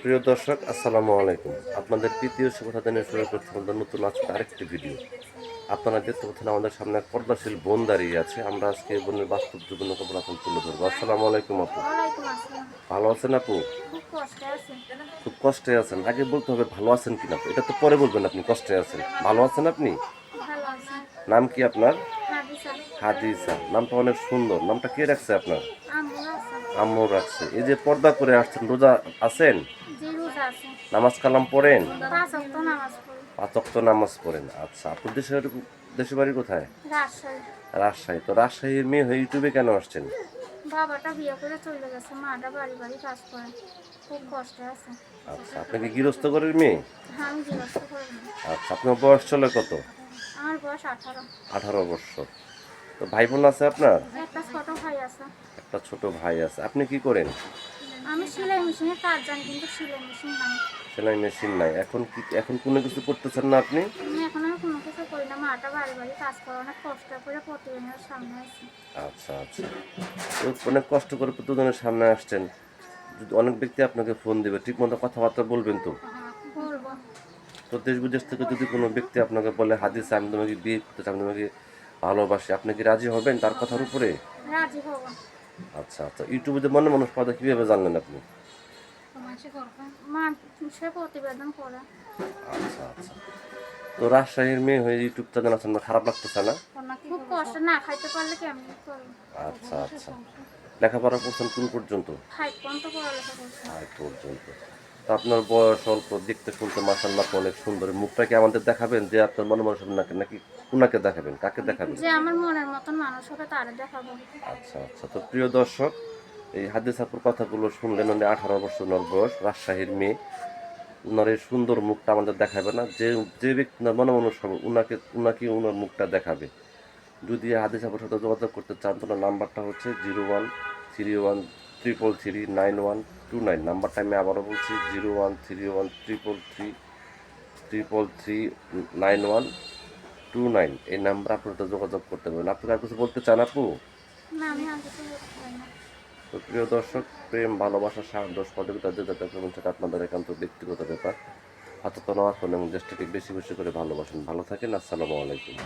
প্রিয় দর্শক আসসালামু আলাইকুম। আপনাদের তৃতীয় শুভতা দিনে শুরু করতে আমাদের নতুন আজকে আরেকটি ভিডিও। আপনারা দেখতে পাচ্ছেন আমাদের সামনে এক পর্দাশীল বোন দাঁড়িয়ে আছে। আমরা আজকে বোনের বাস্তব জীবন খবর এখন তুলে ধরবো। আসসালামু আলাইকুম আপু। ভালো আছেন আপু? খুব কষ্টে আছি। খুব কষ্টে আছেন। আগে বলতে হবে ভালো আছেন কিনা। এটা তো পরে বলবেন আপনি কষ্টে আছেন। ভালো আছেন আপনি? নাম কি আপনার? হাদিসা। নামটা অনেক সুন্দর। নামটা কে রাখছে আপনার? আম্মু রাখছে। এই যে পর্দা করে আসছেন রোজা আছেন? নামাজ কালাম পড়েন? পাঁচক্ত নামাজ পড়েন। আচ্ছা আপনার দেশের দেশের বাড়ি কোথায়? রাজশাহী। তো রাজশাহীর মেয়ে হয়ে ইউটিউবে কেন আসছেন? বাবাটা বিয়ে করে চলে গেছে মাটা বাড়ি বাড়ি কাজ করে। খুব কষ্টে আছে। আচ্ছা আপনাকে গৃহস্থ ঘরের মেয়ে? হ্যাঁ আমি গৃহস্থ করি আচ্ছা আপনার বয়স চলে কত? আমার বয়স আঠারো। আঠারো বছর। তো ভাই বোন আছে আপনার? একটা ছোট ভাই আছে। একটা ছোট ভাই আছে। আপনি কি করেন? আমি সেলাই মেশিনে কাজ জানি কিন্তু সেলাই মেশিন নাই। সেলাই মেশিন নাই। এখন কি এখন কোনো কিছু করতেছেন না আপনি? আমি এখন আর কোনো কিছু করি না। মাটা বাড়ি বাড়ি কাজ করে অনেক কষ্ট করে প্রতিদিনের সামনে আছি। আচ্ছা আচ্ছা। অনেক কষ্ট করে প্রতিদিনের সামনে আসছেন। যদি অনেক ব্যক্তি আপনাকে ফোন দেবে ঠিক মতো কথাবার্তা বলবেন তো? তো দেশ বিদেশ থেকে যদি কোনো ব্যক্তি আপনাকে বলে হাদিস আমি তোমাকে বিয়ে করতে চাই আমি তোমাকে ভালোবাসি আপনি কি রাজি হবেন তার কথার উপরে? আচ্ছা আচ্ছা। ইউটিউবে মনে মানুষ পাওয়া কীভাবে জানলেন আপনি? আচ্ছা আচ্ছা। তো রাজশাহীর মেয়ে হয়ে ইউটিউব চ্যানেল আছেন খারাপ লাগতেছে না? খুব কষ্ট না খাইতে পারলে কেমন করব? আচ্ছা আচ্ছা। লেখাপড়া করছেন কোন পর্যন্ত? ফাইভ পর্যন্ত তো আপনার বয়স অল্প দেখতে শুনতে মাসাল্লাহ অনেক সুন্দর। মুখটাকে আমাদের দেখাবেন? যে আপনার মনে মানুষ নাকি নাকি উনাকে দেখাবেন? কাকে দেখাবেন? যে আমার মনের মতন মানুষ হবে তারে দেখাবো। আচ্ছা আচ্ছা। তো প্রিয় দর্শক এই হাদিস আপুর কথাগুলো শুনলেন উনি আঠারো বছর ওনার বয়স, রাজশাহীর মেয়ে। এই সুন্দর মুখটা আমাদের দেখাবে না। যে যে ব্যক্তি না মনে মানুষ হবে উনাকে উনাকে ওনার মুখটা দেখাবে। যদি হাদিস আপুর সাথে যোগাযোগ করতে চান তো নাম্বারটা হচ্ছে zero one three one triple three nine one two nine. নাম্বারটা আমি আবারও বলছি, zero one three one triple three triple three nine one two nine. এই নাম্বার আপনার যোগাযোগ করতে পারবেন। আপনি আর কিছু বলতে চান আপু? না, আমি তো প্রিয় দর্শক, প্রেম, ভালোবাসা সাহায্য সহযোগিতা যে যাতে করবেন সেটা আপনাদের একান্ত ব্যক্তিগত ব্যাপার। হাতে তো নেওয়ার এবং দেশটাকে বেশি বেশি করে ভালোবাসেন। ভালো থাকেন, আসসালামু আলাইকুম।